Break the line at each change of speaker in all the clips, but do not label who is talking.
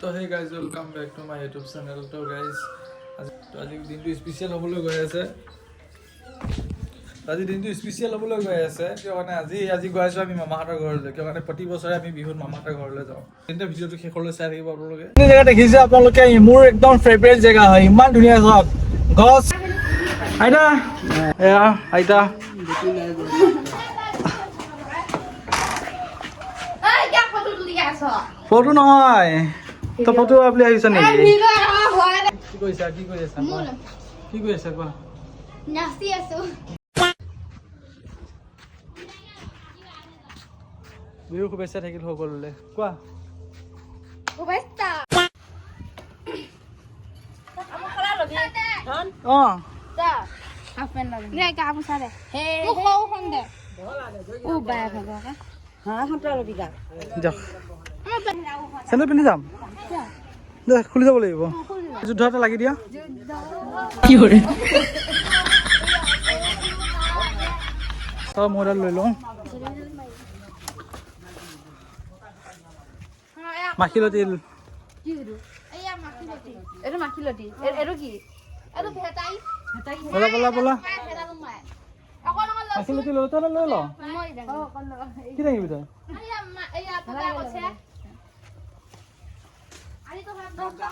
তো সেই guys welcome back to my YouTube channel তো গাইজ তো আজি দিনটো স্পেচিয়েল হ'বলৈ গৈ আছে। আজি দিনটো স্পেচিয়েল হ'বলৈ গৈ আছে। কিয় কাৰণে আজি আজি গৈ আছোঁ আমি মামাহঁতৰ ঘৰলৈ। কিয় কাৰণে প্ৰতি বছৰে আমি বিহুত মামাহঁতৰ ঘৰলৈ যাওঁ। তেন্তে ভিডিঅ'টো শেষলৈ চাই থাকিব আপোনালোকে।
জেগা দেখিছে আপোনালোকে? মোৰ একদম ফেভৰেট জেগা হয়। ইমান ধুনীয়া চাওক গছ। আইতা। এয়া আইতা. ফটো নহয়। তই ফটো আপুনি আহিছ নেকি. কি কৰিছা কি আছা
nè.
কি কৰি আছা কোৱা
xe xuống.
বিহুৰ শুভেচ্ছা থাকিল সকলোলৈ কোৱা
Cô bé ta.
অঁ
Dạ. Nè cả một sao đây. Cô khô không đây. Ô bà phải có cái.
যাওক চেণ্ডেল পিন্ধি যাম দে খুলি যাব লাগিব যুদ্ধ এটা লাগি দিয়া তই মই এডাল লৈ লওঁ মাখিলতি. বলা বলা বলা মাখিলতি লৈ তই লৈ ল.
Oh.
কি থাকিবি তই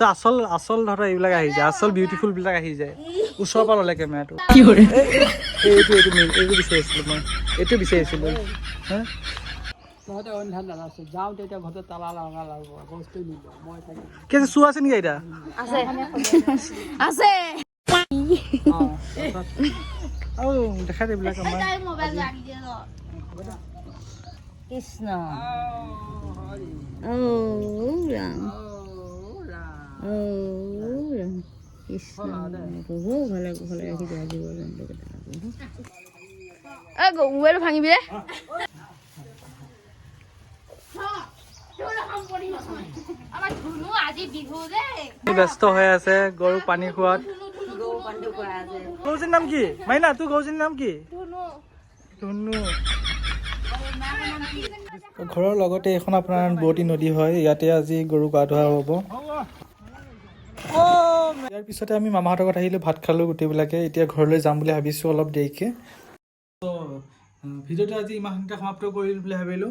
তো আচল আচল ধৰা এইবিলাক আহি যায় আচল বিউটিফুল বিলাক আহি যায়। ওচৰৰ পৰা ল'লে কেমেৰাটো এইটো এইটো মেইন এইটো বিচাৰিছিলোঁ মই। এইটো বিচাৰিছিলোঁ। হা? কি আছে চোৰ আছে নেকি এতিয়া?
আছে।
আৰু দেখাই এইবিলাক আমাৰ।
কৃষ্ণ। ৰাম।
মোবাইল ভাঙিবি
ব্যস্ত হৈ আছে, গৰু পানী খোৱাত। গৰুজনীৰ নাম কি? মাইনা, তোৰ গৰুজনীৰ নাম কি? ধুনু। ঘৰৰ লগতে এইখন আপোনাৰ বোৱতী নদী হয়, ইয়াতে আজি গৰু গা ধোৱা হ'ব। ইয়াৰ পিছতে আমি মামাহঁতৰ ঘৰত আহিলোঁ, ভাত খালোঁ গোটেইবিলাকে। এতিয়া ঘৰলৈ যাম বুলি ভাবিছোঁ অলপ দেৰিকৈ। ভিডিঅ'টো আজি ইমানখিনিতে সমাপ্ত কৰিলোঁ বুলি ভাবিলোঁ।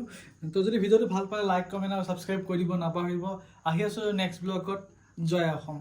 তো, যদি ভিডিঅ'টো ভালো পালে লাইক কমেণ্ট আৰু ছাবস্ক্ৰাইব কৰি দিব নাপাহৰিব। আহি আছোঁ নেক্সট ব্লগত জয় অসম।